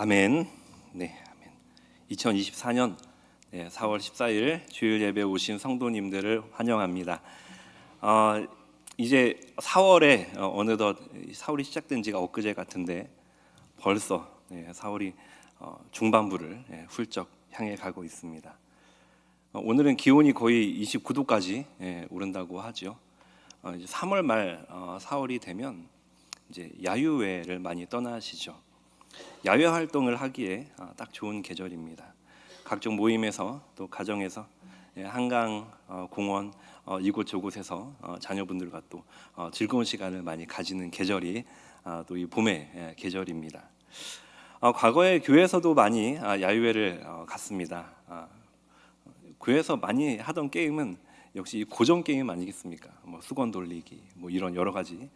아멘. 네, 아멘. 2024년 4월 14일 주일 예배 오신 성도님들을 환영합니다. 어, 이제 4월에 어, 느덧 4월이 시작된 지가 엊그제 같은데 벌써 네, 4월이 어, 중반부를 예, 훌쩍 향해 가고 있습니다. 어, 오늘은 기온이 거의 29도까지 예, 오른다고 하죠. 어, 이제 3월 말 어, 4월이 되면 이제 야유회를 많이 떠나시죠. 야외 활동을 하기에 아, 딱 좋은 계절입니다. 각종 모임에서 또 가정에서 예, 한강 어, 공원 어, 이곳 저곳에서 어, 자녀분들과 또 어, 즐거운 시간을 많이 가지는 계절이 아, 또이 봄의 예, 계절입니다. 어, 과거에 교회에서도 많이 아, 야유회를 어, 갔습니다. 아, 교회에서 많이 하던 게임은 역시 고정 게임 아니겠습니까? 뭐 수건 돌리기, 뭐 이런 여러 가지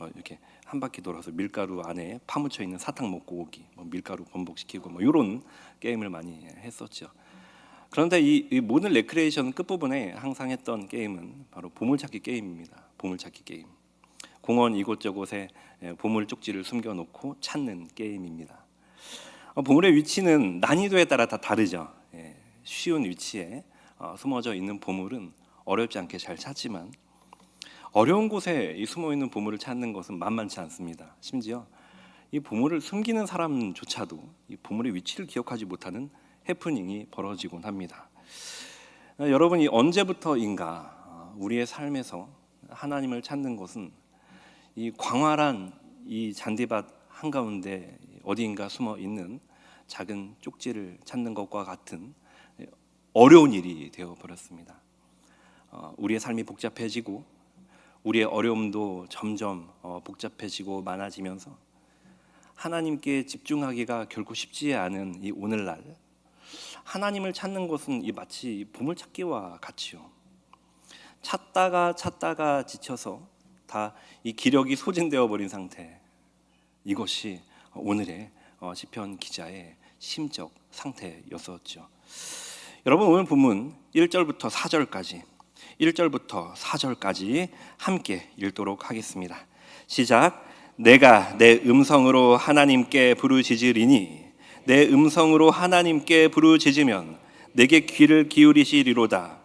뭐 이렇게 한 바퀴 돌아서 밀가루 안에 파묻혀 있는 사탕 먹고 오기, 뭐 밀가루 번복시키고 뭐 이런 게임을 많이 했었죠. 그런데 이, 이 모든 레크레이션 끝 부분에 항상 했던 게임은 바로 보물찾기 게임입니다. 보물찾기 게임. 공원 이곳저곳에 예, 보물 쪽지를 숨겨놓고 찾는 게임입니다. 어, 보물의 위치는 난이도에 따라 다 다르죠. 예, 쉬운 위치에 어, 숨어져 있는 보물은 어렵지 않게 잘 찾지만 어려운 곳에 이 숨어 있는 보물을 찾는 것은 만만치 않습니다. 심지어 이 보물을 숨기는 사람조차도 이 보물의 위치를 기억하지 못하는 해프닝이 벌어지곤 합니다. 어, 여러분이 언제부터인가 어, 우리의 삶에서 하나님을 찾는 것은 이 광활한 이 잔디밭 한가운데 어디인가 숨어 있는 작은 쪽지를 찾는 것과 같은 어려운 일이 되어 버렸습니다. 어, 우리의 삶이 복잡해지고 우리의 어려움도 점점 어, 복잡해지고 많아지면서 하나님께 집중하기가 결코 쉽지 않은 이 오늘날 하나님을 찾는 것은 이 마치 보물 찾기와 같이요. 찾다가 찾다가 지쳐서 다 이 기력이 소진되어 버린 상태. 이것이 오늘의 어, 시편 기자의 심적 상태였었죠. 여러분 오늘 본문 1절부터 4절까지 1절부터 4절까지 함께 읽도록 하겠습니다. 시작. 내가 내 음성으로 하나님께 부르짖으리니 내 음성으로 하나님께 부르짖으면 내게 귀를 기울이시리로다.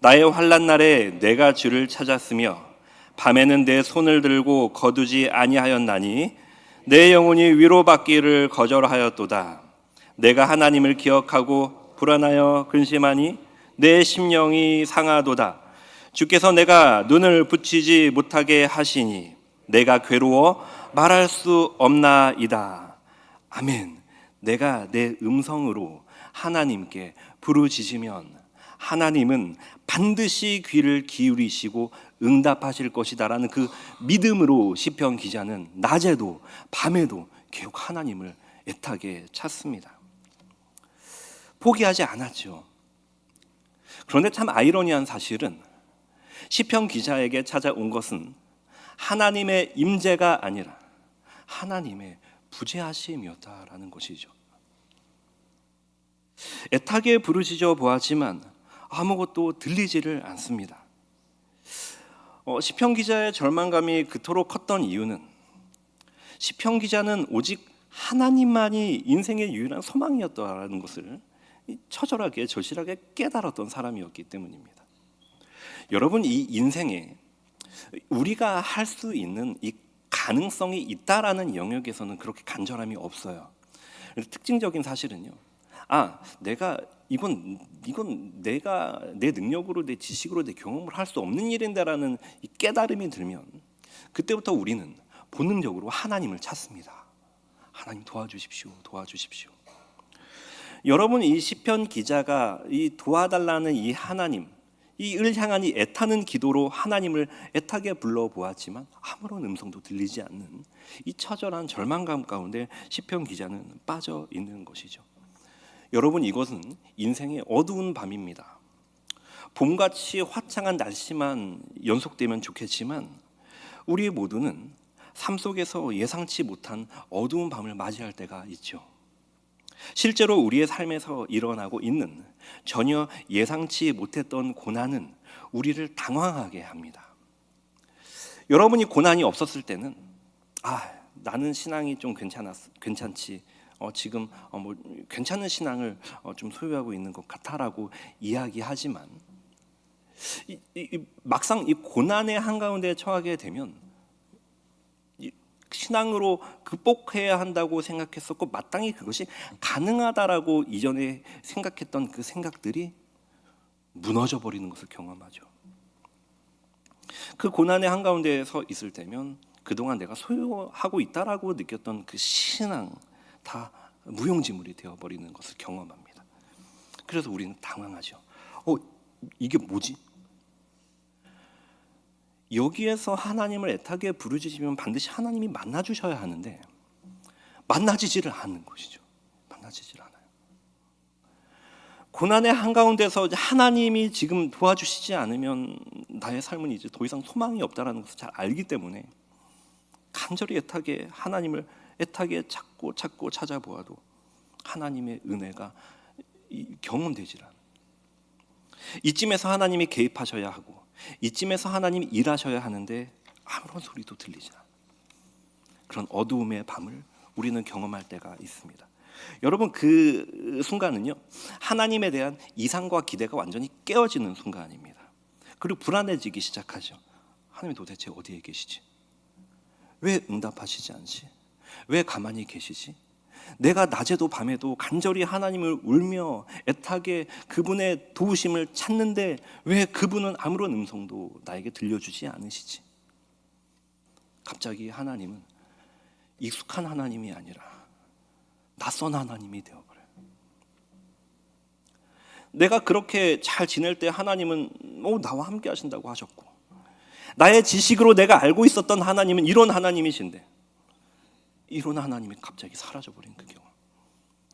나의 환난 날에 내가 주를 찾았으며 밤에는 내 손을 들고 거두지 아니하였나니 내 영혼이 위로받기를 거절하였도다. 내가 하나님을 기억하고 불안하여 근심하니 내 심령이 상하도다. 주께서 내가 눈을 붙이지 못하게 하시니 내가 괴로워 말할 수 없나이다. 아멘. 내가 내 음성으로 하나님께 부르짖으면 하나님은 반드시 귀를 기울이시고 응답하실 것이다라는 그 믿음으로 시편 기자는 낮에도 밤에도 계속 하나님을 애타게 찾습니다. 포기하지 않았죠. 그런데 참 아이러니한 사실은 시편 기자에게 찾아온 것은 하나님의 임재가 아니라 하나님의 부재하심이었다라는 것이죠. 애타게 부르짖어 보았지만 아무것도 들리지를 않습니다. 어, 시편 기자의 절망감이 그토록 컸던 이유는 시편 기자는 오직 하나님만이 인생의 유일한 소망이었다라는 것을 처절하게 절실하게 깨달았던 사람이었기 때문입니다. 여러분 이 인생에 우리가 할 수 있는 이 가능성이 있다라는 영역에서는 그렇게 간절함이 없어요. 특징적인 사실은요. 아, 내가 이건 이건 내가 내 능력으로 내 지식으로 내 경험을 할 수 없는 일인데라는 이 깨달음이 들면 그때부터 우리는 본능적으로 하나님을 찾습니다. 하나님 도와주십시오. 도와주십시오. 여러분 이 시편 기자가 이 도와달라는 이 하나님 이을 향한 이 애타는 기도로 하나님을 애타게 불러 보았지만 아무런 음성도 들리지 않는 이 처절한 절망감 가운데 시편 기자는 빠져 있는 것이죠. 여러분 이것은 인생의 어두운 밤입니다. 봄같이 화창한 날씨만 연속되면 좋겠지만 우리 모두는 삶 속에서 예상치 못한 어두운 밤을 맞이할 때가 있죠. 실제로 우리의 삶에서 일어나고 있는 전혀 예상치 못했던 고난은 우리를 당황하게 합니다. 여러분이 고난이 없었을 때는 아 나는 신앙이 좀 괜찮았 괜찮지 어, 지금 어, 뭐 괜찮은 신앙을 어, 좀 소유하고 있는 것 같아라고 이야기하지만 이, 이, 이 막상 이 고난의 한가운데 처하게 되면 이 신앙으로 극복해야 한다고 생각했었고 마땅히 그것이 가능하다라고 이전에 생각했던 그 생각들이 무너져 버리는 것을 경험하죠. 그 고난의 한가운데 서 있을 때면 그동안 내가 소유하고 있다라고 느꼈던 그 신앙 다 무용지물이 되어 버리는 것을 경험합니다. 그래서 우리는 당황하죠. 어, 이게 뭐지? 여기에서 하나님을 애타게 부르짖으면 반드시 하나님이 만나 주셔야 하는데 만나지지를 않는 것이죠. 만나지질 않아요. 고난의 한가운데서 하나님이 지금 도와주시지 않으면 나의 삶은 이제 더 이상 소망이 없다라는 것을 잘 알기 때문에 간절히 애타게 하나님을 애타게 찾고 찾고 찾아보아도 하나님의 은혜가 이- 경험되질 않아요. 이쯤에서 하나님이 개입하셔야 하고 이쯤에서 하나님이 일하셔야 하는데 아무런 소리도 들리지 않아요. 그런 어두움의 밤을 우리는 경험할 때가 있습니다. 여러분 그 순간은요 하나님에 대한 이상과 기대가 완전히 깨어지는 순간입니다. 그리고 불안해지기 시작하죠. 하나님 도대체 어디에 계시지? 왜 응답하시지 않지? 왜 가만히 계시지? 내가 낮에도 밤에도 간절히 하나님을 울며 애타게 그분의 도우심을 찾는데 왜 그분은 아무런 음성도 나에게 들려주지 않으시지? 갑자기 하나님은 익숙한 하나님이 아니라 낯선 하나님이 되어버려요. 내가 그렇게 잘 지낼 때 하나님은 어, 나와 함께 하신다고 하셨고 나의 지식으로 내가 알고 있었던 하나님은 이런 하나님이신데 이런 하나님이 갑자기 사라져버린 그 경험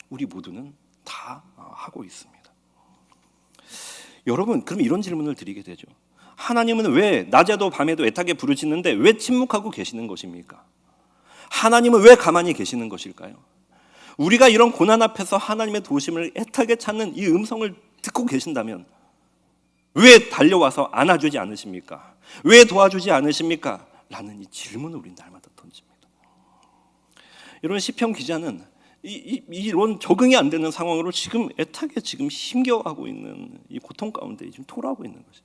우리 모두는 다 어, 하고 있습니다. 여러분 그럼 이런 질문을 드리게 되죠. 하나님은 왜 낮에도 밤에도 애타게 부르짖는데 왜 침묵하고 계시는 것입니까? 하나님은 왜 가만히 계시는 것일까요? 우리가 이런 고난 앞에서 하나님의 도심을 애타게 찾는 이 음성을 듣고 계신다면 왜 달려와서 안아주지 않으십니까? 왜 도와주지 않으십니까? 라는 이 질문을 우리 날마다. 이런 시편 기자는 이, 이, 이런 적응이 안 되는 상황으로 지금 애타게 지금 힘겨워하고 있는 이 고통 가운데 지금 토라고 있는 것이.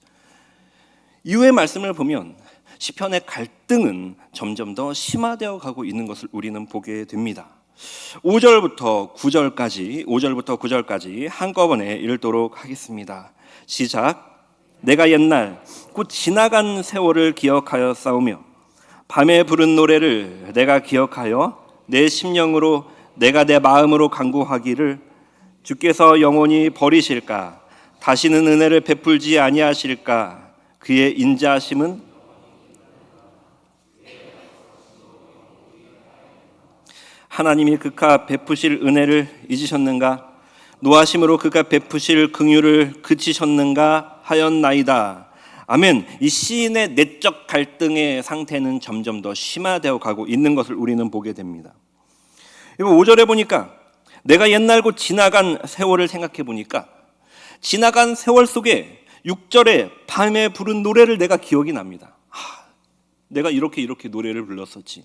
이후의 말씀을 보면 시편의 갈등은 점점 더 심화되어 가고 있는 것을 우리는 보게 됩니다. 5절부터 9절까지 5절부터 9절까지 한꺼번에 읽도록 하겠습니다. 시작. 내가 옛날 곧 지나간 세월을 기억하여 싸우며 밤에 부른 노래를 내가 기억하여 내 심령으로 내가 내 마음으로 간구하기를 주께서 영원히 버리실까? 다시는 은혜를 베풀지 아니하실까? 그의 인자하심은 하나님이 그가 베푸실 은혜를 잊으셨는가? 노하심으로 그가 베푸실 긍휼을 그치셨는가 하였나이다. 아멘. 이 시인의 내적 갈등의 상태는 점점 더 심화되어 가고 있는 것을 우리는 보게 됩니다. 이거 5절에 보니까 내가 옛날 곧 지나간 세월을 생각해 보니까 지나간 세월 속에 6절에 밤에 부른 노래를 내가 기억이 납니다. 하, 내가 이렇게 이렇게 노래를 불렀었지.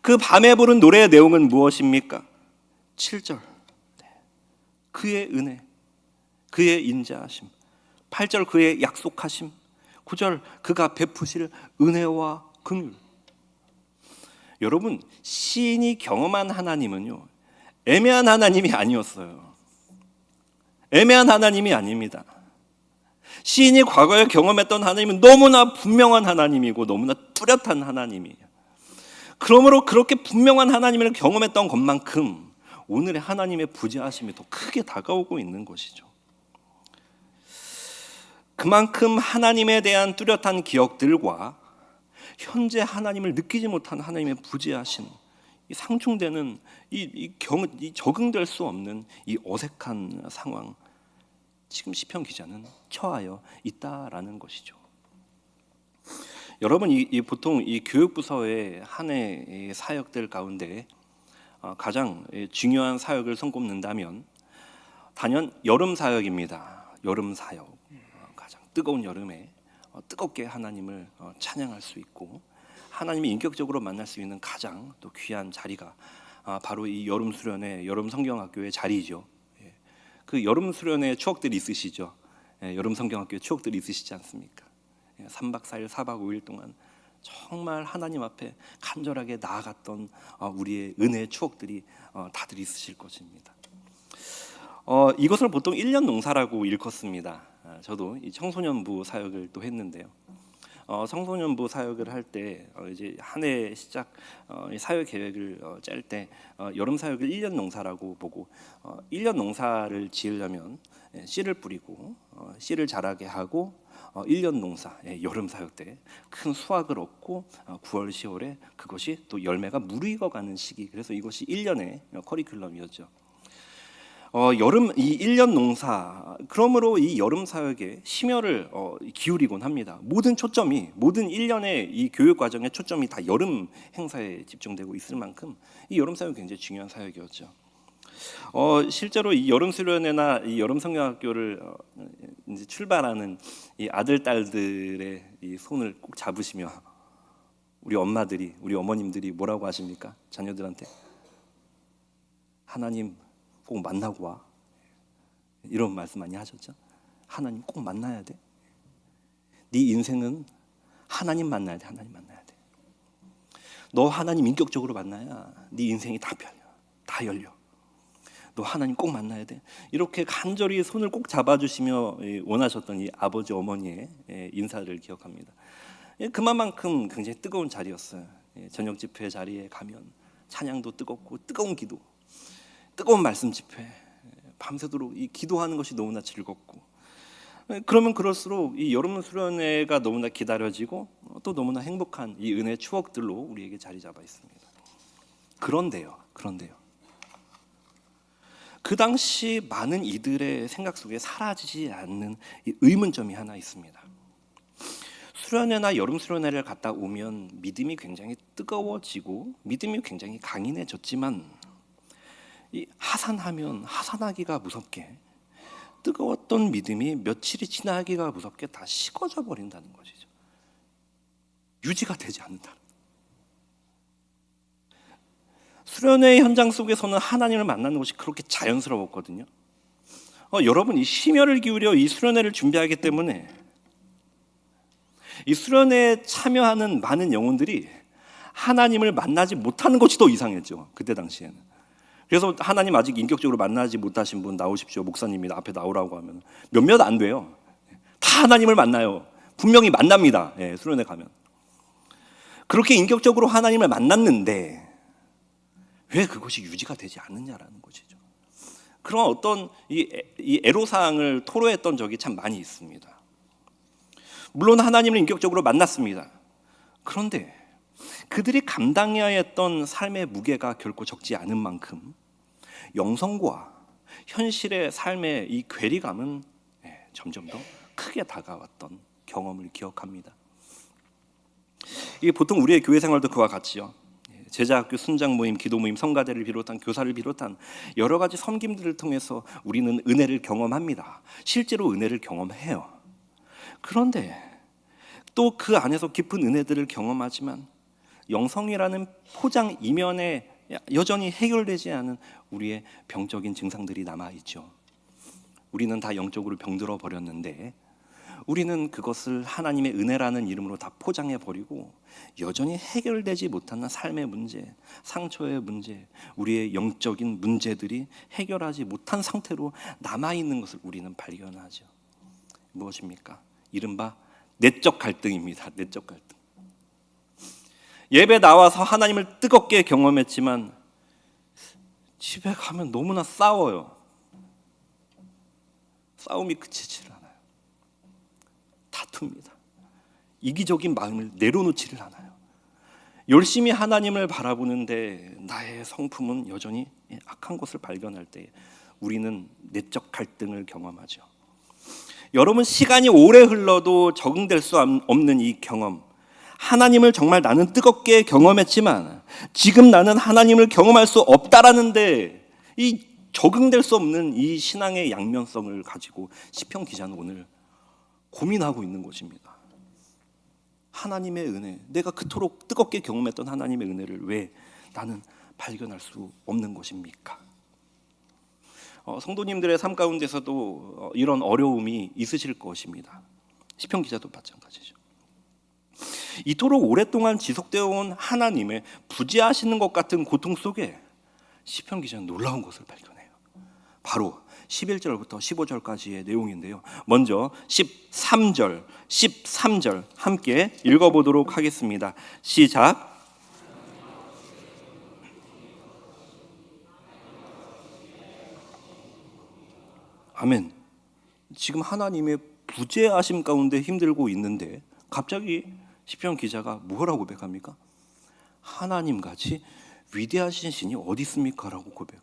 그 밤에 부른 노래의 내용은 무엇입니까? 7절. 그의 은혜, 그의 인자하심. 8절 그의 약속하심. 9절 그가 베푸실 은혜와 긍휼. 여러분, 시인이 경험한 하나님은요. 애매한 하나님이 아니었어요. 애매한 하나님이 아닙니다. 시인이 과거에 경험했던 하나님은 너무나 분명한 하나님이고 너무나 뚜렷한 하나님이에요. 그러므로 그렇게 분명한 하나님을 경험했던 것만큼 오늘의 하나님의 부재하심이 더 크게 다가오고 있는 것이죠. 그만큼 하나님에 대한 뚜렷한 기억들과 현재 하나님을 느끼지 못한 하나님의 부재하심, 이 상충되는 이, 이, 경, 이 적응될 수 없는 이 어색한 상황, 지금 시편 기자는 처하여 있다라는 것이죠. 여러분 이, 이 보통 이 교육부서의 한 해 사역들 가운데 어, 가장 중요한 사역을 손꼽는다면 단연 여름 사역입니다. 여름 사역 뜨거운 여름에 어, 뜨겁게 하나님을 찬양할 수 있고 하나님이 인격적으로 만날 수 있는 가장 또 귀한 자리가 아, 바로 이 여름 수련회, 여름 성경학교의 자리죠. 예. 그 여름 수련회 추억들이 있으시죠. 예, 여름 성경학교의 추억들이 있으시지 않습니까? 예, 3박 4일, 4박 5일 동안 정말 하나님 앞에 간절하게 나아갔던 어, 우리의 은혜의 추억들이 어, 다들 있으실 것입니다. 어, 이것을 보통 1년 농사라고 일컫습니다. 아, 저도 이 청소년부 사역을 또 했는데요. 어, 청소년부 사역을 할때 어, 이제 한 해 시작 어, 이 사역 계획을 어, 짤때 어, 여름 사역을 1년 농사라고 보고 어, 1년 농사를 지으려면 예, 씨를 뿌리고 어, 씨를 자라게 하고 어, 1년 농사 예, 여름 사역 때 큰 수확을 얻고 어, 9월 10월에 그것이 또 열매가 무르익어가는 시기 그래서 이것이 1년의 커리큘럼이었죠. 어, 여름 이 1년 농사 그러므로 이 여름 사역에 심혈을 어, 기울이곤 합니다. 모든 초점이 모든 1년의 이 교육 과정의 초점이 다 여름 행사에 집중되고 있을 만큼 이 여름 사역이 굉장히 중요한 사역이었죠. 어, 실제로 이 여름 수련회나 이 여름 성경학교를 어, 이제 출발하는 이 아들 딸들의 이 손을 꼭 잡으시며 우리 엄마들이 우리 어머님들이 뭐라고 하십니까 자녀들한테 하나님 꼭 만나고 와. 이런 말씀 많이 하셨죠? 하나님 꼭 만나야 돼 네 인생은 하나님 만나야 돼 하나님 만나야 돼 너 하나님 인격적으로 만나야 네 인생이 다 열려 다 열려. 너 하나님 꼭 만나야 돼. 이렇게 간절히 손을 꼭 잡아주시며 예, 원하셨던 이 아버지 어머니의 예, 인사를 기억합니다. 예, 그만큼 굉장히 뜨거운 자리였어요. 예, 저녁 집회 자리에 가면 찬양도 뜨겁고 뜨거운 기도, 뜨거운 말씀 집회, 예, 밤새도록 이 기도하는 것이 너무나 즐겁고. 예, 그러면 그럴수록 이 여름 수련회가 너무나 기다려지고 어, 또 너무나 행복한 이 은혜 추억들로 우리에게 자리 잡아 있습니다. 그런데요, 그런데요. 그 당시 많은 이들의 생각 속에 사라지지 않는 이 의문점이 하나 있습니다. 수련회나 여름 수련회를 갔다 오면 믿음이 굉장히 뜨거워지고 믿음이 굉장히 강인해졌지만 이 하산하면 하산하기가 무섭게 뜨거웠던 믿음이 며칠이 지나기가 무섭게 다 식어져 버린다는 것이죠. 유지가 되지 않는다. 수련회 현장 속에서는 하나님을 만나는 것이 그렇게 자연스러웠거든요. 어, 여러분 이 심혈을 기울여 이 수련회를 준비하기 때문에 이 수련회에 참여하는 많은 영혼들이 하나님을 만나지 못하는 것이 더 이상했죠. 그때 당시에는. 그래서 하나님 아직 인격적으로 만나지 못하신 분 나오십시오. 목사님이 앞에 나오라고 하면 몇몇 안 돼요. 다 하나님을 만나요. 분명히 만납니다. 예, 수련회 가면. 그렇게 인격적으로 하나님을 만났는데 왜 그것이 유지가 되지 않느냐라는 것이죠. 그런 어떤 이, 이 애로사항을 토로했던 적이 참 많이 있습니다. 물론 하나님을 인격적으로 만났습니다. 그런데 그들이 감당해야 했던 삶의 무게가 결코 적지 않은 만큼 영성과 현실의 삶의 이 괴리감은 예, 점점 더 크게 다가왔던 경험을 기억합니다. 이게 보통 우리의 교회 생활도 그와 같지요. 제자학교 순장 모임, 기도 모임, 성가대를 비롯한 교사를 비롯한 여러 가지 섬김들을 통해서 우리는 은혜를 경험합니다. 실제로 은혜를 경험해요. 그런데 또 그 안에서 깊은 은혜들을 경험하지만 영성이라는 포장 이면에 여전히 해결되지 않은 우리의 병적인 증상들이 남아 있죠. 우리는 다 영적으로 병들어 버렸는데 우리는 그것을 하나님의 은혜라는 이름으로 다 포장해 버리고 여전히 해결되지 못하는 삶의 문제, 상처의 문제, 우리의 영적인 문제들이 해결하지 못한 상태로 남아 있는 것을 우리는 발견하죠. 무엇입니까? 이른바 내적 갈등입니다. 내적 갈등. 예배 나와서 하나님을 뜨겁게 경험했지만 집에 가면 너무나 싸워요. 싸움이 그치질 않아요. 다툽니다. 이기적인 마음을 내려놓지를 않아요. 열심히 하나님을 바라보는데 나의 성품은 여전히 악한 것을 발견할 때 우리는 내적 갈등을 경험하죠. 여러분 시간이 오래 흘러도 적응될 수 없는 이 경험. 하나님을 정말 나는 뜨겁게 경험했지만 지금 나는 하나님을 경험할 수 없다라는데 이 적응될 수 없는 이 신앙의 양면성을 가지고 시편 기자는 오늘 고민하고 있는 것입니다. 하나님의 은혜, 내가 그토록 뜨겁게 경험했던 하나님의 은혜를 왜 나는 발견할 수 없는 것입니까? 어, 성도님들의 삶 가운데서도 어, 이런 어려움이 있으실 것입니다. 시편 기자도 마찬가지죠. 이토록 오랫동안 지속되어 온 하나님의 부재하시는 것 같은 고통 속에 시편 기자는 놀라운 것을 발견해요. 바로 11절부터 15절까지의 내용인데요. 먼저 13절, 13절 함께 읽어 보도록 하겠습니다. 시작. 아멘. 지금 하나님의 부재하심 가운데 힘들고 있는데 갑자기 시편 기자가 뭐라고 고백합니까? 하나님 같이 위대하신 신이 어디 있습니까라고 고백하.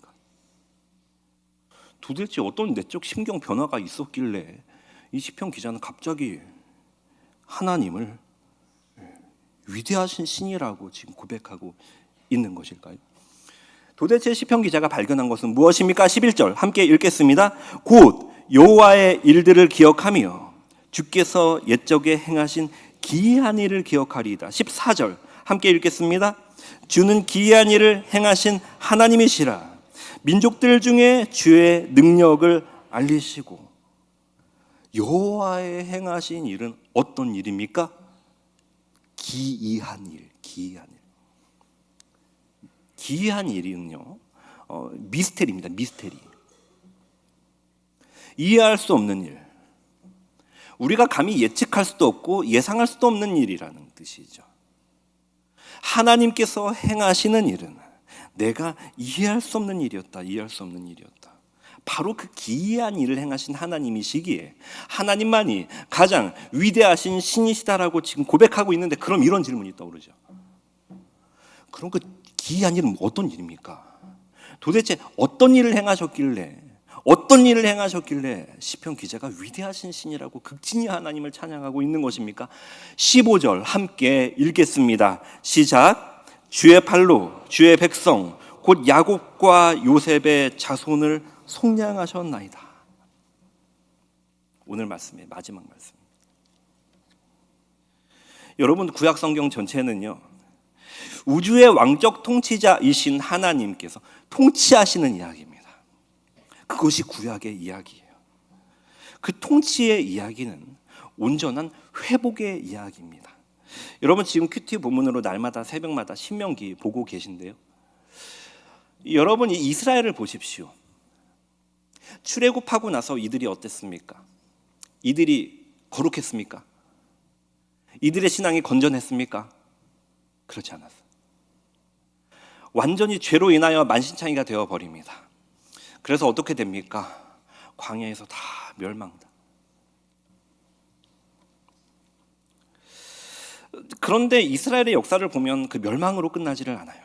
도대체 어떤 내적 심경 변화가 있었길래 이 시편 기자는 갑자기 하나님을 위대하신 신이라고 지금 고백하고 있는 것일까요? 도대체 시편 기자가 발견한 것은 무엇입니까? 11절 함께 읽겠습니다. 곧 여호와의 일들을 기억하며 주께서 옛적에 행하신 기이한 일을 기억하리이다. 14절 함께 읽겠습니다. 주는 기이한 일을 행하신 하나님이시라. 민족들 중에 주의 능력을 알리시고 여호와의 행하신 일은 어떤 일입니까? 기이한 일, 기이한 일. 기이한 일은요, 어, 미스테리입니다. 미스테리. 이해할 수 없는 일. 우리가 감히 예측할 수도 없고 예상할 수도 없는 일이라는 뜻이죠. 하나님께서 행하시는 일은 내가 이해할 수 없는 일이었다. 이해할 수 없는 일이었다. 바로 그 기이한 일을 행하신 하나님이시기에 하나님만이 가장 위대하신 신이시다라고 지금 고백하고 있는데 그럼 이런 질문이 떠오르죠. 그럼 그 기이한 일은 어떤 일입니까? 도대체 어떤 일을 행하셨길래 어떤 일을 행하셨길래 시편 기자가 위대하신 신이라고 극진히 하나님을 찬양하고 있는 것입니까? 15절 함께 읽겠습니다. 시작. 주의 팔로 주의 백성 곧 야곱과 요셉의 자손을 속량하셨나이다. 오늘 말씀의 마지막 말씀. 여러분 구약 성경 전체는요. 우주의 왕적 통치자이신 하나님께서 통치하시는 이야기입니다. 그것이 구약의 이야기예요. 그 통치의 이야기는 온전한 회복의 이야기입니다. 여러분 지금 큐티 본문으로 날마다 새벽마다 신명기 보고 계신데요. 여러분 이 이스라엘을 보십시오. 출애굽하고 나서 이들이 어땠습니까? 이들이 거룩했습니까? 이들의 신앙이 건전했습니까? 그렇지 않았어요. 완전히 죄로 인하여 만신창이가 되어 버립니다. 그래서 어떻게 됩니까? 광야에서 다 멸망다. 그런데 이스라엘의 역사를 보면 그 멸망으로 끝나지를 않아요.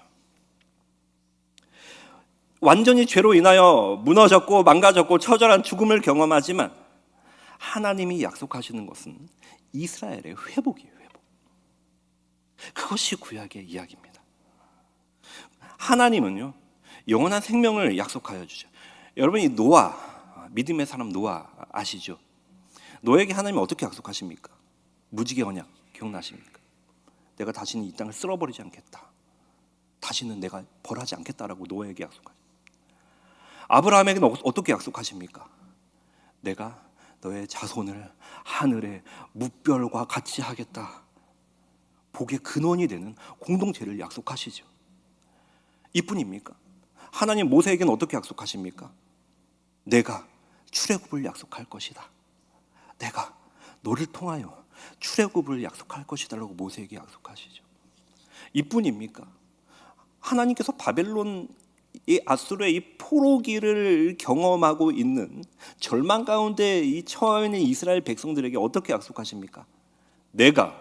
완전히 죄로 인하여 무너졌고 망가졌고 처절한 죽음을 경험하지만 하나님이 약속하시는 것은 이스라엘의 회복이에요, 회복. 그것이 구약의 이야기입니다. 하나님은요, 영원한 생명을 약속하여 주죠. 여러분 이 노아, 믿음의 사람 노아 아시죠? 노에게 하나님 어떻게 약속하십니까? 무지개 언약 기억나십니까? 내가 다시는 이 땅을 쓸어버리지 않겠다. 다시는 내가 벌하지 않겠다라고 노에게 약속하죠. 아브라함에게는 어떻게 약속하십니까? 내가 너의 자손을 하늘의 무별과 같이 하겠다. 복의 근원이 되는 공동체를 약속하시죠. 이뿐입니까? 하나님 모세에게는 어떻게 약속하십니까? 내가 출애굽을 약속할 것이다. 내가 너를 통하여 출애굽을 약속할 것이다라고 모세에게 약속하시죠. 이뿐입니까? 하나님께서 바벨론 이 아수르의 이 포로기를 경험하고 있는 절망 가운데 이 처해 있는 이스라엘 백성들에게 어떻게 약속하십니까? 내가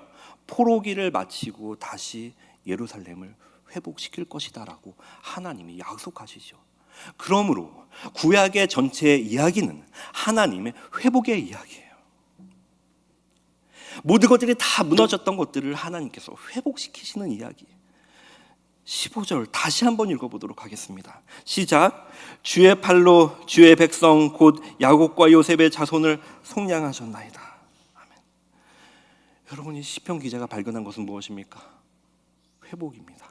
포로기를 마치고 다시 예루살렘을 회복시킬 것이다라고 하나님이 약속하시죠. 그러므로 구약의 전체 이야기는 하나님의 회복의 이야기예요. 모든 것들이 다 무너졌던 것들을 하나님께서 회복시키시는 이야기. 15절 다시 한번 읽어보도록 하겠습니다. 시작. 주의 팔로 주의 백성 곧 야곱과 요셉의 자손을 속량하셨나이다. 아멘. 여러분이 시편 기자가 발견한 것은 무엇입니까? 회복입니다.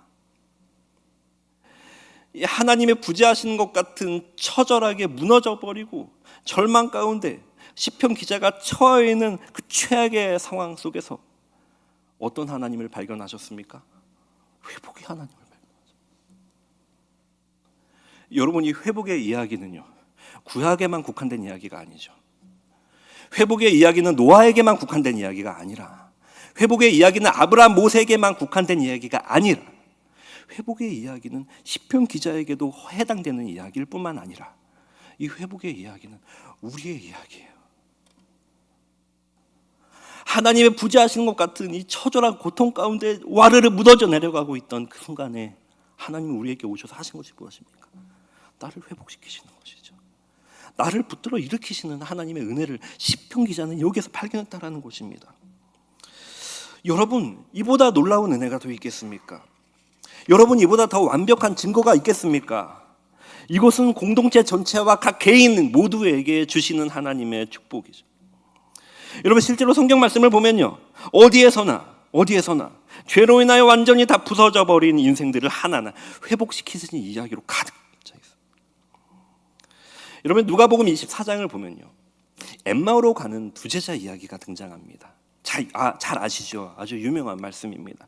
이 하나님의 부재하시는 것 같은 처절하게 무너져 버리고 절망 가운데 시편 기자가 처해 있는 그 최악의 상황 속에서 어떤 하나님을 발견하셨습니까? 회복의 하나님을 발견하셨습니다. 여러분 이 회복의 이야기는요 구약에만 국한된 이야기가 아니죠. 회복의 이야기는 노아에게만 국한된 이야기가 아니라 회복의 이야기는 아브라함 모세에게만 국한된 이야기가 아니라 회복의 이야기는 시편 기자에게도 해당되는 이야기일 뿐만 아니라 이 회복의 이야기는 우리의 이야기예요. 하나님의 부재하시는 것 같은 이 처절한 고통 가운데 와르르 묻어져 내려가고 있던 그 순간에 하나님이 우리에게 오셔서 하신 것이 무엇입니까? 나를 회복시키시는 것이죠. 나를 붙들어 일으키시는 하나님의 은혜를 시편 기자는 여기에서 발견했다라는 것입니다. 여러분, 이보다 놀라운 은혜가 더 있겠습니까? 여러분, 이보다 더 완벽한 증거가 있겠습니까? 이것은 공동체 전체와 각 개인 모두에게 주시는 하나님의 축복이죠. 여러분 실제로 성경 말씀을 보면요. 어디에서나 어디에서나 죄로 인하여 완전히 다 부서져 버린 인생들을 하나하나 회복시키시는 이야기로 가득 차 있어요. 여러분 누가복음 24장을 보면요. 엠마오로 가는 두 제자 이야기가 등장합니다. 잘, 아, 잘 아시죠? 아주 유명한 말씀입니다.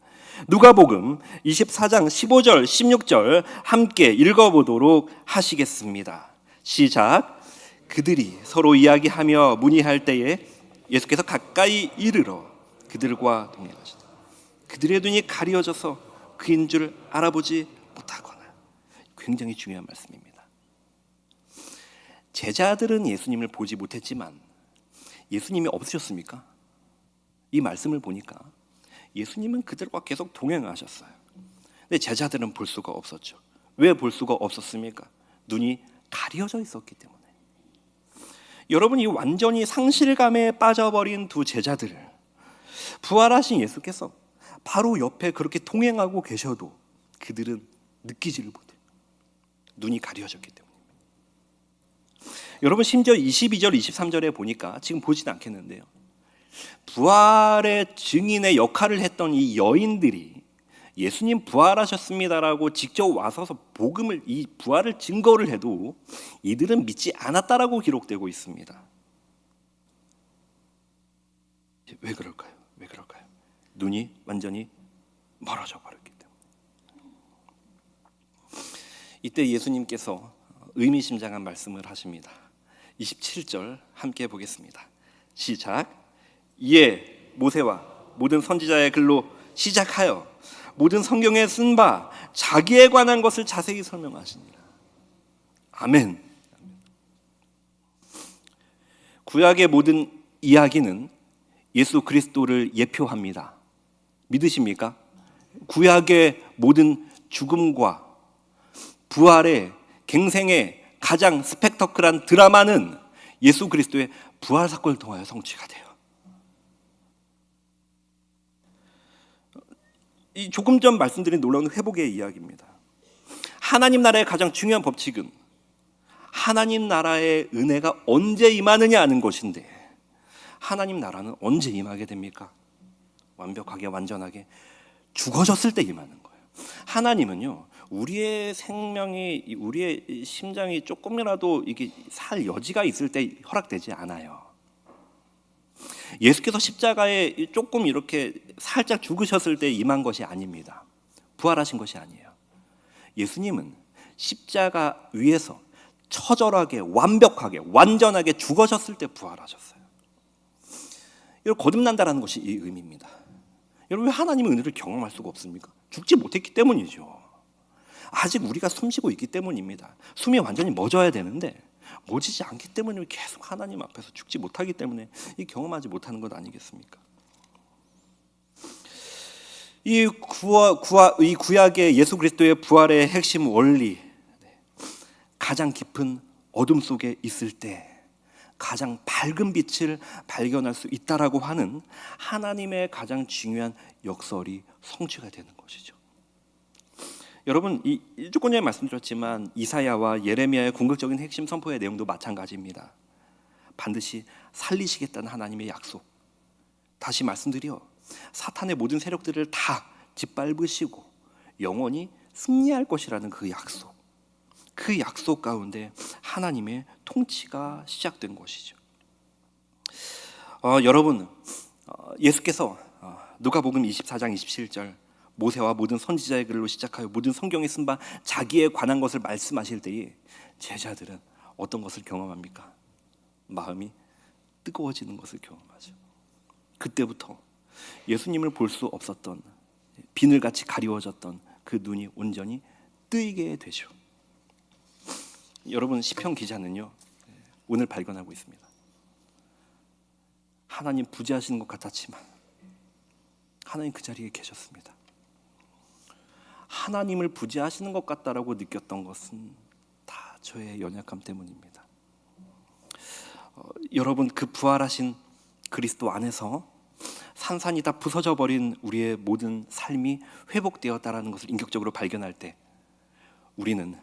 누가복음 24장 15절, 16절 함께 읽어보도록 하시겠습니다. 시작. 그들이 서로 이야기하며 문의할 때에 예수께서 가까이 이르러 그들과 동행하시다. 그들의 눈이 가려져서 그인 줄 알아보지 못하거나 굉장히 중요한 말씀입니다. 제자들은 예수님을 보지 못했지만 예수님이 없으셨습니까? 이 말씀을 보니까 예수님은 그들과 계속 동행하셨어요. 근데 제자들은 볼 수가 없었죠. 왜 볼 수가 없었습니까? 눈이 가려져 있었기 때문에. 여러분 이 완전히 상실감에 빠져버린 두 제자들 부활하신 예수께서 바로 옆에 그렇게 동행하고 계셔도 그들은 느끼지를 못해요. 눈이 가려졌기 때문에. 여러분 심지어 22절 23절에 보니까 지금 보진 않겠는데요. 부활의 증인의 역할을 했던 이 여인들이 예수님 부활하셨습니다라고 직접 와서서 복음을 이 부활을 증거를 해도 이들은 믿지 않았다라고 기록되고 있습니다. 왜 그럴까요? 왜 그럴까요? 눈이 완전히 멀어져 버렸기 때문에. 이때 예수님께서 의미심장한 말씀을 하십니다. 27절 함께 보겠습니다. 시작. 이에 모세와 모든 선지자의 글로 시작하여 모든 성경에 쓴 바 자기에 관한 것을 자세히 설명하시니라. 아멘. 구약의 모든 이야기는 예수 그리스도를 예표합니다. 믿으십니까? 구약의 모든 죽음과 부활의 갱생의 가장 스펙터클한 드라마는 예수 그리스도의 부활 사건을 통하여 성취가 돼요. 이 조금 전 말씀드린 놀라운 회복의 이야기입니다. 하나님 나라의 가장 중요한 법칙은 하나님 나라의 은혜가 언제 임하느냐 하는 것인데 하나님 나라는 언제 임하게 됩니까? 완벽하게 완전하게 죽어졌을 때 임하는 거예요. 하나님은요 우리의 생명이 우리의 심장이 조금이라도 이게 살 여지가 있을 때 허락되지 않아요. 예수께서 십자가에 조금 이렇게 살짝 죽으셨을 때 임한 것이 아닙니다. 부활하신 것이 아니에요. 예수님은 십자가 위에서 처절하게 완벽하게 완전하게 죽으셨을 때 부활하셨어요. 이걸 거듭난다라는 것이 이 의미입니다. 여러분 왜 하나님의 은혜를 경험할 수가 없습니까? 죽지 못했기 때문이죠. 아직 우리가 숨쉬고 있기 때문입니다. 숨이 완전히 멎어야 되는데 멎지 않기 때문에 계속 하나님 앞에서 죽지 못하기 때문에 이 경험하지 못하는 것 아니겠습니까? 이 구와, 구와, 이 구약의 예수 그리스도의 부활의 핵심 원리 네. 가장 깊은 어둠 속에 있을 때 가장 밝은 빛을 발견할 수 있다라고 하는 하나님의 가장 중요한 역설이 성취가 되는 것이죠. 여러분 이 조금 전에 말씀드렸지만 이사야와 예레미야의 궁극적인 핵심 선포의 내용도 마찬가지입니다. 반드시 살리시겠다는 하나님의 약속. 다시 말씀드려 사탄의 모든 세력들을 다 짓밟으시고 영원히 승리할 것이라는 그 약속. 그 약속 가운데 하나님의 통치가 시작된 것이죠. 어, 여러분, 어, 예수께서 어, 누가복음 24장 27절 모세와 모든 선지자의 글로 시작하여 모든 성경에 쓴 바 자기에 관한 것을 말씀하실 때에 제자들은 어떤 것을 경험합니까? 마음이 뜨거워지는 것을 경험하죠. 그때부터 예수님을 볼 수 없었던 비늘같이 가리워졌던 그 눈이 온전히 뜨이게 되죠. 여러분 시편 기자는요 오늘 발견하고 있습니다. 하나님 부재하시는 것 같았지만 하나님 그 자리에 계셨습니다. 하나님을 부재하시는 것 같다라고 느꼈던 것은 다 저의 연약함 때문입니다. 어, 여러분 그 부활하신 그리스도 안에서 산산이 다 부서져 버린 우리의 모든 삶이 회복되었다라는 것을 인격적으로 발견할 때 우리는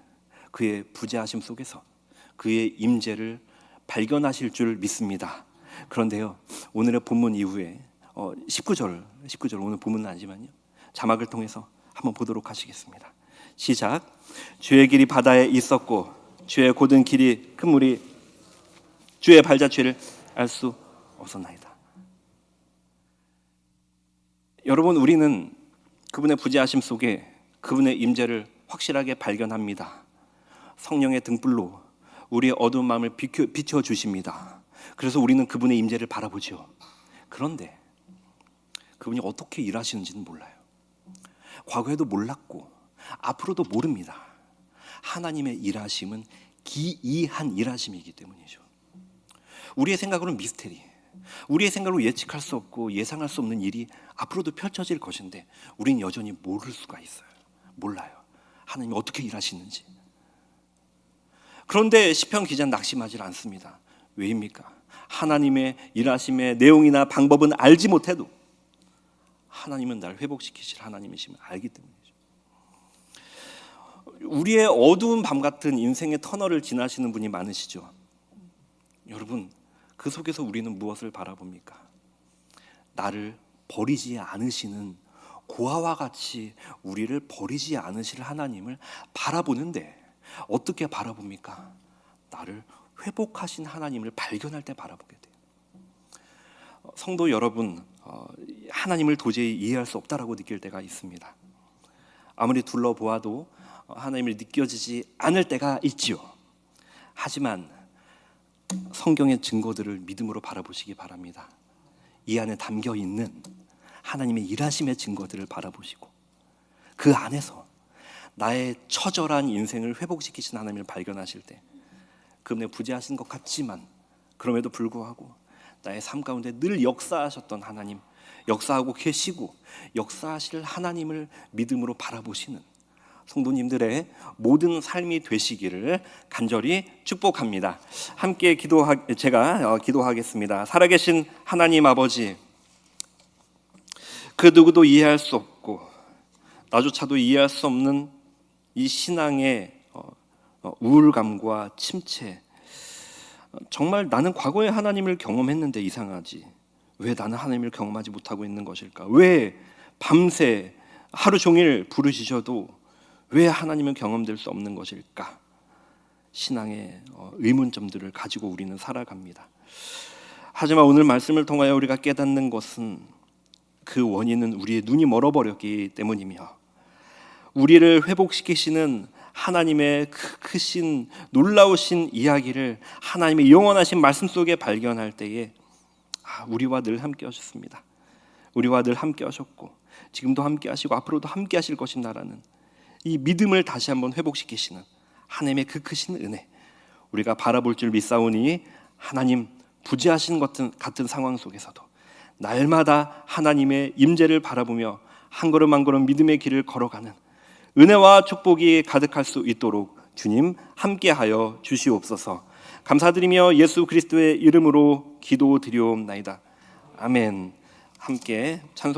그의 부재하심 속에서 그의 임재를 발견하실 줄 믿습니다. 그런데요 오늘의 본문 이후에 어, 19절 19절 오늘 본문은 아니지만요 자막을 통해서 한번 보도록 하시겠습니다. 시작. 주의 길이 바다에 있었고 주의 고든 길이 큰 물이 주의 발자취를 알 수 없었나이다. 여러분 우리는 그분의 부재하심 속에 그분의 임재를 확실하게 발견합니다. 성령의 등불로 우리의 어두운 마음을 비켜, 주십니다. 그래서 우리는 그분의 임재를 바라보죠. 그런데 그분이 어떻게 일하시는지는 몰라요. 과거에도 몰랐고 앞으로도 모릅니다. 하나님의 일하심은 기이한 일하심이기 때문이죠. 우리의 생각으로는 미스테리. 우리의 생각으로 예측할 수 없고 예상할 수 없는 일이 앞으로도 펼쳐질 것인데 우리는 여전히 모를 수가 있어요. 몰라요. 하나님이 어떻게 일하시는지. 그런데 시편 기자는 낙심하지 않습니다. 왜입니까? 하나님의 일하심의 내용이나 방법은 알지 못해도 하나님은 날 회복시키실 하나님이심을 알기 때문이죠. 우리의 어두운 밤 같은 인생의 터널을 지나시는 분이 많으시죠. 여러분, 그 속에서 우리는 무엇을 바라봅니까? 나를 버리지 않으시는 고아와 같이 우리를 버리지 않으실 하나님을 바라보는데 어떻게 바라봅니까? 나를 회복하신 하나님을 발견할 때 바라보게 돼요. 어, 성도 여러분, 어, 하나님을 도저히 이해할 수 없다라고 느낄 때가 있습니다. 아무리 둘러보아도 어, 하나님을 느껴지지 않을 때가 있지요. 하지만 성경의 증거들을 믿음으로 바라보시기 바랍니다. 이 안에 담겨 있는 하나님의 일하심의 증거들을 바라보시고 그 안에서 나의 처절한 인생을 회복시키신 하나님을 발견하실 때 그분의 부재하신 것 같지만 그럼에도 불구하고 나의 삶 가운데 늘 역사하셨던 하나님, 역사하고 계시고 역사하실 하나님을 믿음으로 바라보시는 성도님들의 모든 삶이 되시기를 간절히 축복합니다. 함께 기도하 제가 어, 기도하겠습니다. 살아계신 하나님 아버지, 그 누구도 이해할 수 없고 나조차도 이해할 수 없는 이 신앙의 어, 어, 우울감과 침체. 정말 나는 과거에 하나님을 경험했는데 이상하지. 왜 나는 하나님을 경험하지 못하고 있는 것일까? 왜 밤새 하루 종일 부르시셔도 왜 하나님은 경험될 수 없는 것일까? 신앙의 어, 의문점들을 가지고 우리는 살아갑니다. 하지만 오늘 말씀을 통하여 우리가 깨닫는 것은 그 원인은 우리의 눈이 멀어버렸기 때문이며 우리를 회복시키시는 하나님의 그 크신 놀라우신 이야기를 하나님의 영원하신 말씀 속에 발견할 때에 아, 우리와 늘 함께 하셨습니다. 우리와 늘 함께 하셨고 지금도 함께 하시고 앞으로도 함께 하실 것이다라는 이 믿음을 다시 한번 회복시키시는 하나님의 그 크신 은혜 우리가 바라볼 줄 믿사오니 하나님 부재하신 같은 같은 상황 속에서도 날마다 하나님의 임재를 바라보며 한 걸음 한 걸음 믿음의 길을 걸어가는 은혜와 축복이 가득할 수 있도록 주님 함께하여 주시옵소서. 감사드리며 예수 그리스도의 이름으로 기도드리옵나이다. 아멘. 함께 찬송